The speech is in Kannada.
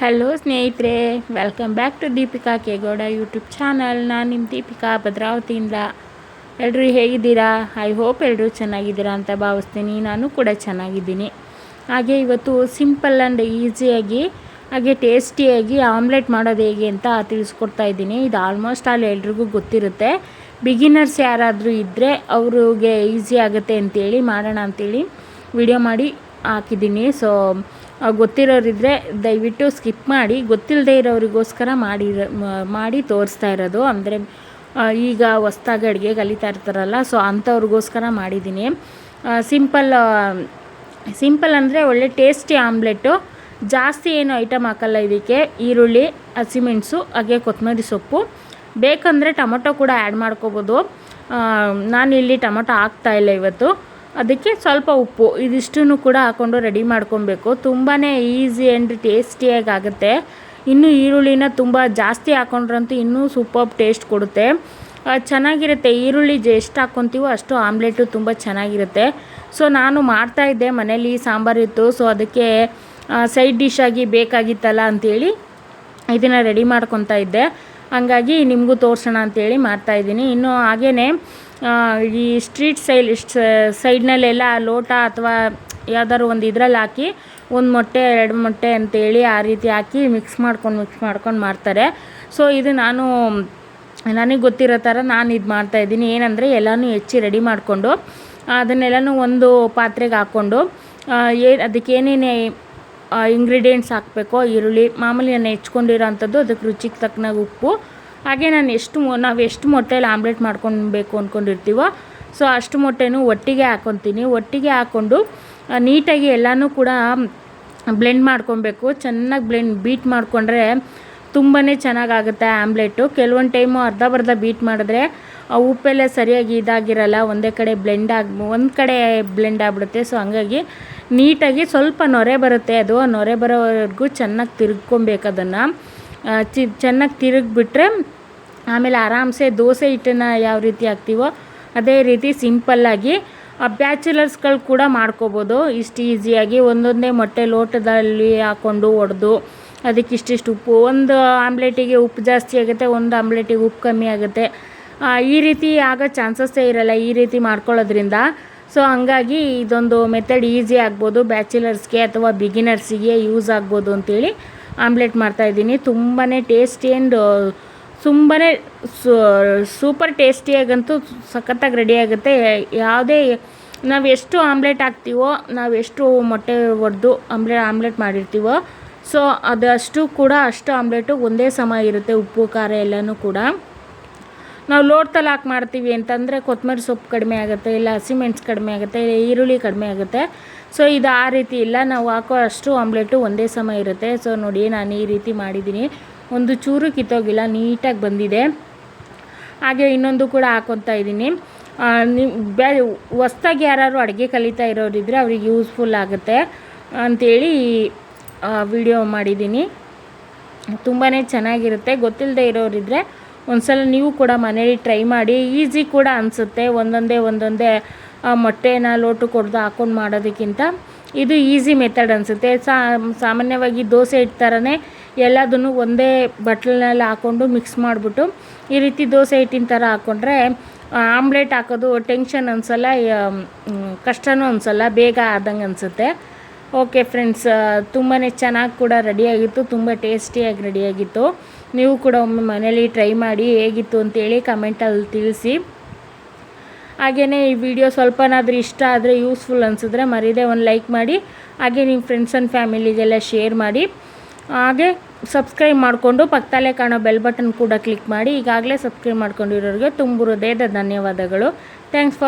ಹಲೋ ಸ್ನೇಹಿತರೆ. Welcome back to Deepika Kegowda YouTube channel ನಾನು ನಿಮ್ಮ ದೀಪಿಕಾ ಭದ್ರಾವತಿಯಿಂದ. ಎಲ್ಲರೂ ಹೇಗಿದ್ದೀರಾ? ಐ ಹೋಪ್ ಎಲ್ಲರೂ ಚೆನ್ನಾಗಿದ್ದೀರಾ ಅಂತ ಭಾವಿಸ್ತೀನಿ. ನಾನು ಕೂಡ ಚೆನ್ನಾಗಿದ್ದೀನಿ. ಹಾಗೆ ಇವತ್ತು ಸಿಂಪಲ್ ಆ್ಯಂಡ್ ಈಸಿಯಾಗಿ ಹಾಗೆ ಟೇಸ್ಟಿಯಾಗಿ ಆಮ್ಲೆಟ್ ಮಾಡೋದು ಹೇಗೆ ಅಂತ ತಿಳಿಸ್ಕೊಡ್ತಾ ಇದ್ದೀನಿ. ಇದು ಆಲ್ಮೋಸ್ಟ್ ಆಲ್ ಎಲ್ರಿಗೂ ಗೊತ್ತಿರುತ್ತೆ. ಬಿಗಿನರ್ಸ್ ಯಾರಾದರೂ ಇದ್ದರೆ ಅವ್ರಿಗೆ ಈಸಿ ಆಗುತ್ತೆ ಅಂತೇಳಿ, ಮಾಡೋಣ ಅಂತೇಳಿ ವಿಡಿಯೋ ಮಾಡಿ ಹಾಕಿದ್ದೀನಿ. ಸೊ ಗೊತ್ತಿರೋರಿದ್ದರೆ ದಯವಿಟ್ಟು ಸ್ಕಿಪ್ ಮಾಡಿ ಗೊತ್ತಿಲ್ಲದೆ ಇರೋರಿಗೋಸ್ಕರ ಮಾಡಿರೋ ಮಾಡಿ ತೋರಿಸ್ತಾ ಇರೋದು. ಅಂದರೆ ಈಗ ಹೊಸ್ದಾಗಿ ಅಡುಗೆ ಕಲಿತಾ ಇರ್ತಾರಲ್ಲ, ಸೊ ಅಂಥವ್ರಿಗೋಸ್ಕರ ಮಾಡಿದ್ದೀನಿ. ಸಿಂಪಲ್ ಸಿಂಪಲ್ ಅಂದರೆ ಒಳ್ಳೆ ಟೇಸ್ಟಿ ಆಮ್ಲೆಟ್ಟು ಜಾಸ್ತಿ ಏನು ಐಟಮ್ ಹಾಕಲ್ಲ ಇದಕ್ಕೆ. ಈರುಳ್ಳಿ ಹಸಿಮೆಣಸು ಹಾಗೆ ಕೊತ್ತಂಬರಿ ಸೊಪ್ಪು. ಬೇಕಂದರೆ ಟೊಮೊಟೊ ಕೂಡ ಆ್ಯಡ್ ಮಾಡ್ಕೋಬೋದು. ನಾನಿಲ್ಲಿ ಟೊಮೊಟೊ ಹಾಕ್ತಾಯಿಲ್ಲ ಇವತ್ತು. ಅದಕ್ಕೆ ಸ್ವಲ್ಪ ಉಪ್ಪು, ಇದಿಷ್ಟನ್ನು ಕೂಡ ಹಾಕ್ಕೊಂಡು ರೆಡಿ ಮಾಡ್ಕೊಬೇಕು. ತುಂಬಾ ಈಸಿ ಆ್ಯಂಡ್ ಟೇಸ್ಟಿಯಾಗಿ ಆಗುತ್ತೆ ಇನ್ನು ಈರುಳ್ಳಿನ ತುಂಬ ಜಾಸ್ತಿ ಹಾಕೊಂಡ್ರಂತೂ ಇನ್ನೂ ಸೂಪರ್ ಟೇಸ್ಟ್ ಕೊಡುತ್ತೆ. ಚೆನ್ನಾಗಿರುತ್ತೆ. ಈರುಳ್ಳಿ ಎಷ್ಟು ಹಾಕ್ಕೊತೀವೋ ಅಷ್ಟು ಆಮ್ಲೆಟು ತುಂಬ ಚೆನ್ನಾಗಿರುತ್ತೆ. ಸೊ ನಾನು ಮಾಡ್ತಾಯಿದ್ದೆ ಮನೇಲಿ ಸಾಂಬಾರು ಇತ್ತು. ಸೊ ಅದಕ್ಕೆ ಸೈಡ್ ಡಿಶ್ ಆಗಿ ಬೇಕಾಗಿತ್ತಲ್ಲ ಅಂಥೇಳಿ ಇದನ್ನು ರೆಡಿ ಮಾಡ್ಕೊತಾ ಇದ್ದೆ. ಹಂಗಾಗಿ ನಿಮಗೂ ತೋರಿಸೋಣ ಅಂಥೇಳಿ ಮಾಡ್ತಾಯಿದ್ದೀನಿ ಇನ್ನು ಹಾಗೇ ಈ ಸ್ಟ್ರೀಟ್ ಸೈಲ್ ಸೈಡ್ನಲ್ಲೆಲ್ಲ ಲೋಟ ಅಥವಾ ಯಾವ್ದಾದ್ರು ಒಂದು ಇದ್ರಲ್ಲಿ ಹಾಕಿ ಒಂದು ಮೊಟ್ಟೆ, ಎರಡು ಮೊಟ್ಟೆ ಅಂತೇಳಿ ಆ ರೀತಿ ಹಾಕಿ ಮಿಕ್ಸ್ ಮಾಡ್ಕೊಂಡು ಮಿಕ್ಸ್ ಮಾಡ್ಕೊಂಡು ಮಾಡ್ತಾರೆ. ಸೊ ಇದು ನಾನು, ನನಗೆ ಗೊತ್ತಿರೋ ಥರ ನಾನು ಇದು ಮಾಡ್ತಾ ಇದ್ದೀನಿ. ಏನಂದರೆ ಎಲ್ಲನೂ ಹೆಚ್ಚಿ ರೆಡಿ ಮಾಡಿಕೊಂಡು, ಅದನ್ನೆಲ್ಲನೂ ಒಂದು ಪಾತ್ರೆಗೆ ಹಾಕ್ಕೊಂಡು ಏ, ಅದಕ್ಕೆ ಏನೇನೇ ಇಂಗ್ರೀಡಿಯೆಂಟ್ಸ್ ಹಾಕಬೇಕೋ, ಈರುಳ್ಳಿ, ಮಾಮೂಲಿ ನಾನು ಹೆಚ್ಕೊಂಡಿರೋ ಅಂಥದ್ದು ಅದಕ್ಕೆ ರುಚಿಗೆ ತಕ್ಕನಾಗಿ ಉಪ್ಪು ಹಾಗೆ ನಾನು ಎಷ್ಟು ನಾವು ಎಷ್ಟು ಮೊಟ್ಟೆಯಲ್ಲಿ ಆಮ್ಲೆಟ್ ಮಾಡ್ಕೊಬೇಕು ಅಂದ್ಕೊಂಡಿರ್ತೀವೋ ಸೊ ಅಷ್ಟು ಮೊಟ್ಟೆನೂ ಒಟ್ಟಿಗೆ ಹಾಕ್ಕೊತೀನಿ ಒಟ್ಟಿಗೆ ಹಾಕ್ಕೊಂಡು ನೀಟಾಗಿ ಎಲ್ಲನೂ ಕೂಡ ಬ್ಲೆಂಡ್ ಮಾಡ್ಕೊಬೇಕು ಚೆನ್ನಾಗಿ ಬ್ಲೆಂಡ್, ಬೀಟ್ ಮಾಡಿಕೊಂಡ್ರೆ ತುಂಬಾ ಚೆನ್ನಾಗಾಗುತ್ತೆ ಆಮ್ಲೆಟು. ಕೆಲವೊಂದು ಟೈಮು ಅರ್ಧ ಬರ್ಧ ಬೀಟ್ ಮಾಡಿದ್ರೆ ಆ ಉಪ್ಪೆಲ್ಲ ಸರಿಯಾಗಿ ಇದಾಗಿರಲ್ಲ, ಒಂದೇ ಕಡೆ ಬ್ಲೆಂಡ್ ಆಗಿ, ಒಂದು ಕಡೆ ಬ್ಲೆಂಡ್ ಆಗಿಬಿಡುತ್ತೆ. ಸೊ ಹಂಗಾಗಿ ನೀಟಾಗಿ ಸ್ವಲ್ಪ ನೊರೆ ಬರುತ್ತೆ ಅದು. ನೊರೆ ಬರೋವರೆಗೂ ಚೆನ್ನಾಗಿ ತಿರುಗ್ಕೊಬೇಕು ಅದನ್ನು. ಚೆನ್ನಾಗಿ ತಿರುಗಿಬಿಟ್ರೆ ಆಮೇಲೆ ಆರಾಮ್ಸೆ ದೋಸೆ ಹಿಟ್ಟನ್ನು ಯಾವ ರೀತಿ ಹಾಕ್ತೀವೋ ಅದೇ ರೀತಿ ಸಿಂಪಲ್ಲಾಗಿ ಬ್ಯಾಚುಲರ್ಸ್ಗಳು ಕೂಡ ಮಾಡ್ಕೋಬೋದು. ಇಷ್ಟು ಈಸಿಯಾಗಿ ಒಂದೊಂದೇ ಮೊಟ್ಟೆ ಲೋಟದಲ್ಲಿ ಹಾಕ್ಕೊಂಡು ಒಡೆದು ಅದಕ್ಕೆ ಇಷ್ಟಿಷ್ಟು ಉಪ್ಪು. ಒಂದು ಆಮ್ಲೆಟಿಗೆ ಉಪ್ಪು ಜಾಸ್ತಿ ಆಗುತ್ತೆ, ಒಂದು ಆಮ್ಲೆಟಿಗೆ ಉಪ್ಪು ಕಮ್ಮಿ ಆಗುತ್ತೆ. ಈ ರೀತಿ ಆಗೋ ಚಾನ್ಸಸ್ಸೇ ಇರಲ್ಲ ಈ ರೀತಿ ಮಾಡ್ಕೊಳ್ಳೋದ್ರಿಂದ. ಸೊ, ಹಂಗಾಗಿ ಇದೊಂದು ಮೆಥಡ್ ಈಸಿ ಆಗ್ಬೋದು. ಬ್ಯಾಚುಲರ್ಸ್ಗೆ ಅಥವಾ ಬಿಗಿನರ್ಸಿಗೆ ಯೂಸ್ ಆಗ್ಬೋದು ಅಂತೇಳಿ ಆಮ್ಲೆಟ್ ಮಾಡ್ತಾಯಿದ್ದೀನಿ ತುಂಬಾ ಟೇಸ್ಟಿ ಆ್ಯಂಡ್ ತುಂಬಾ ಸೂಪರ್ ಟೇಸ್ಟಿಯಾಗಂತೂ ಸಖತ್ತಾಗಿ ರೆಡಿ ಆಗುತ್ತೆ ಯಾವುದೇ, ನಾವು ಎಷ್ಟು ಆಮ್ಲೆಟ್ ಹಾಕ್ತೀವೋ, ನಾವು ಎಷ್ಟು ಮೊಟ್ಟೆ ಒಡೆದು ಆಮ್ಲೆ, ಆಮ್ಲೆಟ್ ಮಾಡಿರ್ತೀವೋ, ಸೊ ಅದಷ್ಟು ಕೂಡ ಅಷ್ಟು ಆಮ್ಲೆಟು ಒಂದೇ ಸಮ ಇರುತ್ತೆ, ಉಪ್ಪು, ಖಾರ ಎಲ್ಲನೂ ಕೂಡ. ನಾವು ಲೋಟದಲ್ಲಿ ಹಾಕಿ ಮಾಡ್ತೀವಿ ಅಂತಂದರೆ ಕೊತ್ತಂಬರಿ ಸೊಪ್ಪು ಕಡಿಮೆ ಆಗುತ್ತೆ, ಇಲ್ಲ ಹಸಿಮೆಣ್ಸು ಕಡಿಮೆ ಆಗುತ್ತೆ, ಇಲ್ಲ ಈರುಳ್ಳಿ ಕಡಿಮೆ ಆಗುತ್ತೆ. ಸೊ ಇದು ಆ ರೀತಿ ಇಲ್ಲ, ನಾವು ಹಾಕೋ ಅಷ್ಟು ಆಮ್ಲೆಟು ಒಂದೇ ಸಮ ಇರುತ್ತೆ. ಸೊ ನೋಡಿ, ನಾನು ಈ ರೀತಿ ಮಾಡಿದ್ದೀನಿ. ಒಂದು ಚೂರು ಕಿತ್ತೋಗಿಲ್ಲ, ನೀಟಾಗಿ ಬಂದಿದೆ. ಹಾಗೆ ಇನ್ನೊಂದು ಕೂಡ ಹಾಕೊತಾ ಇದ್ದೀನಿ. ನಿಮ್ಮ ಬೆ ಹೊಸ್ದಾಗಿ ಯಾರು ಅಡುಗೆ ಕಲಿತಾ ಇರೋರಿದ್ದರೆ ಅವ್ರಿಗೆ ಯೂಸ್ಫುಲ್ ಆಗುತ್ತೆ ಅಂಥೇಳಿ ವಿಡಿಯೋ ಮಾಡಿದ್ದೀನಿ. ತುಂಬಾ ಚೆನ್ನಾಗಿರುತ್ತೆ. ಗೊತ್ತಿಲ್ಲದೆ ಇರೋರಿದ್ದರೆ ಒಂದು ಸಲ ನೀವು ಕೂಡ ಮನೇಲಿ ಟ್ರೈ ಮಾಡಿ. ಈಸಿ ಕೂಡ ಅನಿಸುತ್ತೆ. ಒಂದೊಂದೇ ಒಂದೊಂದೇ ಮೊಟ್ಟೆನ ಲೋಟು ಕೊಡ್ದು ಹಾಕ್ಕೊಂಡು ಮಾಡೋದಕ್ಕಿಂತ. ಇದು ಈಸಿ ಮೆಥಡ್ ಅನಿಸುತ್ತೆ. ಸಾಮಾನ್ಯವಾಗಿ ದೋಸೆ ಇಟ್ಟು ಎಲ್ಲದನ್ನು ಒಂದೇ ಬಟ್ಲಿನಲ್ಲಿ ಹಾಕ್ಕೊಂಡು ಮಿಕ್ಸ್ ಮಾಡಿಬಿಟ್ಟು ಈ ರೀತಿ ದೋಸೆ ಹಿಟ್ಟಿನ ಥರ ಹಾಕ್ಕೊಂಡ್ರೆ ಆಮ್ಲೆಟ್ ಹಾಕೋದು ಟೆನ್ಷನ್ ಅನಿಸಲ್ಲ ಕಷ್ಟನೂ ಅನಿಸಲ್ಲ, ಬೇಗ ಆದಂಗೆ ಅನಿಸುತ್ತೆ. ಓಕೆ ಫ್ರೆಂಡ್ಸ್ ತುಂಬಾ ಚೆನ್ನಾಗಿ ಕೂಡ ರೆಡಿಯಾಗಿತ್ತು, ತುಂಬ ಟೇಸ್ಟಿಯಾಗಿ ರೆಡಿಯಾಗಿತ್ತು. ನೀವು ಕೂಡ ಒಮ್ಮೆ ಮನೇಲಿ ಟ್ರೈ ಮಾಡಿ ಹೇಗಿತ್ತು ಅಂತೇಳಿ ಕಮೆಂಟಲ್ಲಿ ತಿಳಿಸಿ. ಹಾಗೆಯೇ ಈ ವಿಡಿಯೋ ಸ್ವಲ್ಪನಾದರೂ ಇಷ್ಟ ಆದರೆ, ಯೂಸ್ಫುಲ್ ಅನಿಸಿದ್ರೆ ಮರೀದೆ ಒಂದು ಲೈಕ್ ಮಾಡಿ, ಹಾಗೆ ನಿಮ್ಮ ಫ್ರೆಂಡ್ಸ್ ಆ್ಯಂಡ್ ಫ್ಯಾಮಿಲಿಗೆಲ್ಲ ಶೇರ್ ಮಾಡಿ. ಹಾಗೆ ಸಬ್ಸ್ಕ್ರೈಬ್ ಮಾಡಿಕೊಂಡು ಪಕ್ಕದಲ್ಲೇ ಕಾಣೋ ಬೆಲ್ ಬಟನ್ ಕೂಡ ಕ್ಲಿಕ್ ಮಾಡಿ ಈಗಾಗಲೇ ಸಬ್ಸ್ಕ್ರೈಬ್ ಮಾಡ್ಕೊಂಡಿರೋರಿಗೆ ತುಂಬ ಹೃದಯದ ಧನ್ಯವಾದಗಳು. Thanks for